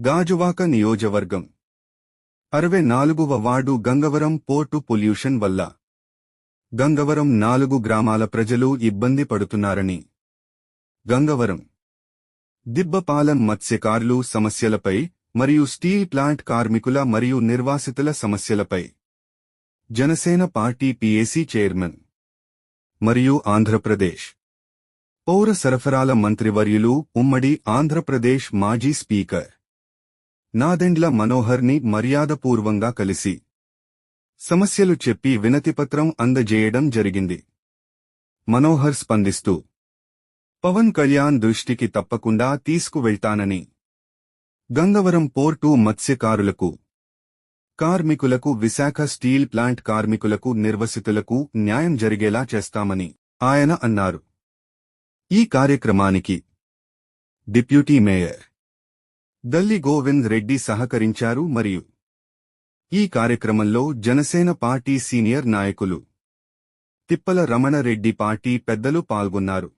గాజువాక నియోజవర్గం. అరవై నాలుగవ ward Gangavaram port pollution వల్ల. గంగవరం నాలుగు గ్రామాల ప్రజలు ఇబ్బంది పడుతున్నారని. గంగవరం. దిబ్బపాలెం మత్స్యకారులు సమస్యలపై మరియు స్టీల్ ప్లాంట్ కార్మికుల మరియు నిర్వాసితుల సమస్యలపై. Janasena party PAC chairman. మరియు ఆంధ్రప్రదేశ్. పౌర సరఫరాల మంత్రివర్యులు ఉమ్మడి ఆంధ్రప్రదేశ్ మాజీ స్పీకర్. నాదెండ్ల మనోహర్ని మర్యాదపూర్వంగా కలిసి సమస్యలు చెప్పి వినతిపత్రం అందజేయడం జరిగింది. మనోహర్ స్పందిస్తూ పవన్ కళ్యాణ్ దృష్టికి తప్పకుండా తీసుకువెళ్తానని. గంగవరం పోర్టు మత్స్యకారులకు కార్మికులకు విశాఖ స్టీల్ ప్లాంట్ కార్మికులకు నిర్వసితులకు న్యాయం జరిగేలా చేస్తామని ఆయన అన్నారు. ఈ కార్యక్రమానికి డిప్యూటీ మేయర్ దల్లి గోవింద్ రెడ్డి సహకరించారు మరియు ఈ కార్యక్రమంలో జనసేన పార్టీ సీనియర్ నాయకులు తిప్పల రమణరెడ్డి పార్టీ పెద్దలు పాల్గొన్నారు.